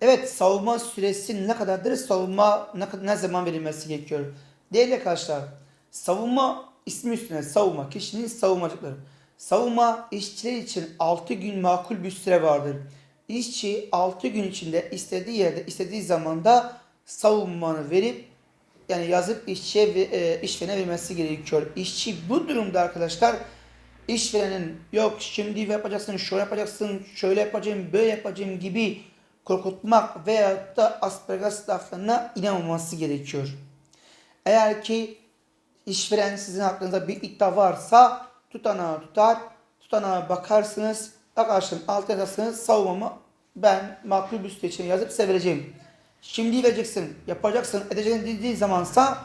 Evet savunma süresi ne kadardır? Savunma ne, ne zaman verilmesi gerekiyor? Değerli arkadaşlar savunma ismi üstüne savunma kişinin savunmacılıkları. Savunma işçiler için 6 gün makul bir süre vardır. İşçi 6 gün içinde istediği yerde istediği zamanda savunmanı verip yani yazıp işçiye ve e, işverene vermesi gerekiyor. İşçi bu durumda arkadaşlar işverenin yok şimdi yapacaksın, şöyle yapacaksın, şöyle yapacağım, böyle yapacağım gibi korkutmak veyahut da aspergas laflarına inanmaması gerekiyor. Eğer ki işveren sizin hakkınızda bir iddia varsa tutanağı tutar, tutanağa bakarsınız, arkadaşlarım alt yazarsınız, savunmamı ben makul bir için yazıp size. Şimdi vereceksin, yapacaksın, edeceksin dediği zamansa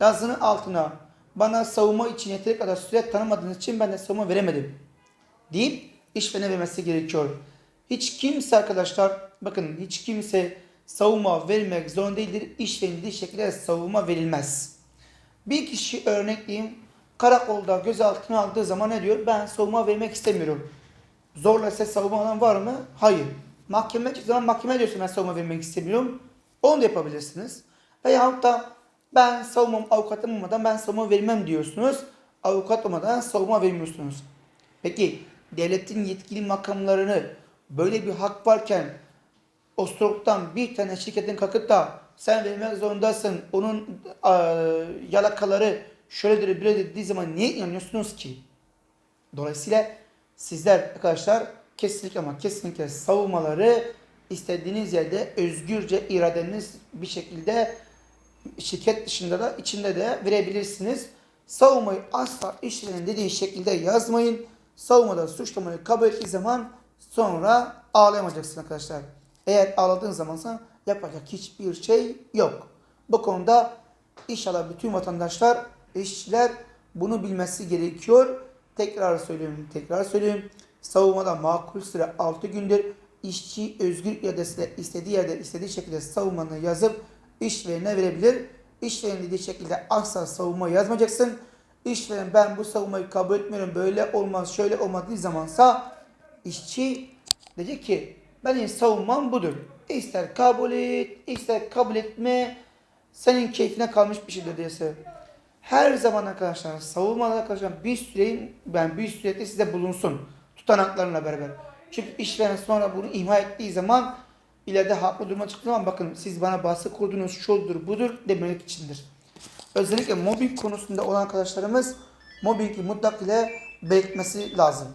yazının altına bana savunma için yeteri kadar süre tanımadığınız için ben de savunma veremedim deyip işverene vermesi gerekiyor. Hiç kimse arkadaşlar bakın hiç kimse savunma vermek zorunda değildir. İşverenin dediği şekilde savunma verilmez. Bir kişi örnekleyeyim karakolda gözaltına aldığı zaman ne diyor? Ben savunma vermek istemiyorum. Zorla size savunma alan var mı? Hayır. Mahkeme zaman mahkeme diyorsa ben savunma vermek istemiyorum. Onu da yapabilirsiniz. Veyahut da ben savunmam avukatım olmadan ben savunma vermem diyorsunuz. Avukat olmadan savunma vermiyorsunuz. Peki devletin yetkili makamlarını böyle bir hak varken Ostrok'tan bir tane şirketin kalkıp da sen vermek zorundasın. Onun e, yalakaları şöyledir böyledir dediği zaman niye inanıyorsunuz ki? Dolayısıyla sizler arkadaşlar kesinlikle ama kesinlikle savunmaları istediğiniz yerde özgürce iradeniz bir şekilde şirket dışında da içinde de verebilirsiniz. Savunmayı asla işverenin dediği şekilde yazmayın. Savunmada suçlamayı kabul ettiği zaman sonra ağlayamayacaksın arkadaşlar. Eğer ağladığın zamansa yapacak hiçbir şey yok. Bu konuda inşallah bütün vatandaşlar, işçiler bunu bilmesi gerekiyor. Tekrar söylüyorum, tekrar söylüyorum. Savunmada makul süre 6 gündür. İşçi özgür iradesiyle istediği yerde istediği şekilde savunmanı yazıp işverene verebilir. İşveren dediği şekilde asla savunma yazmayacaksın. İşveren ben bu savunmayı kabul etmiyorum böyle olmaz şöyle olmadığı zamansa işçi diyecek ki benim savunmam budur. İster kabul et, ister kabul etme. Senin keyfine kalmış bir şeydir diyese. Her zaman arkadaşlar savunmada arkadaşlar bir süreyin ben bir sürede size bulunsun. Tutanaklarla beraber. Çünkü işveren sonra bunu imha ettiği zaman ileride haklı duruma çıktığı zaman bakın siz bana baskı kurdunuz şudur budur demek içindir. Özellikle mobbing konusunda olan arkadaşlarımız mobbingi mutlak ile belirtmesi lazım.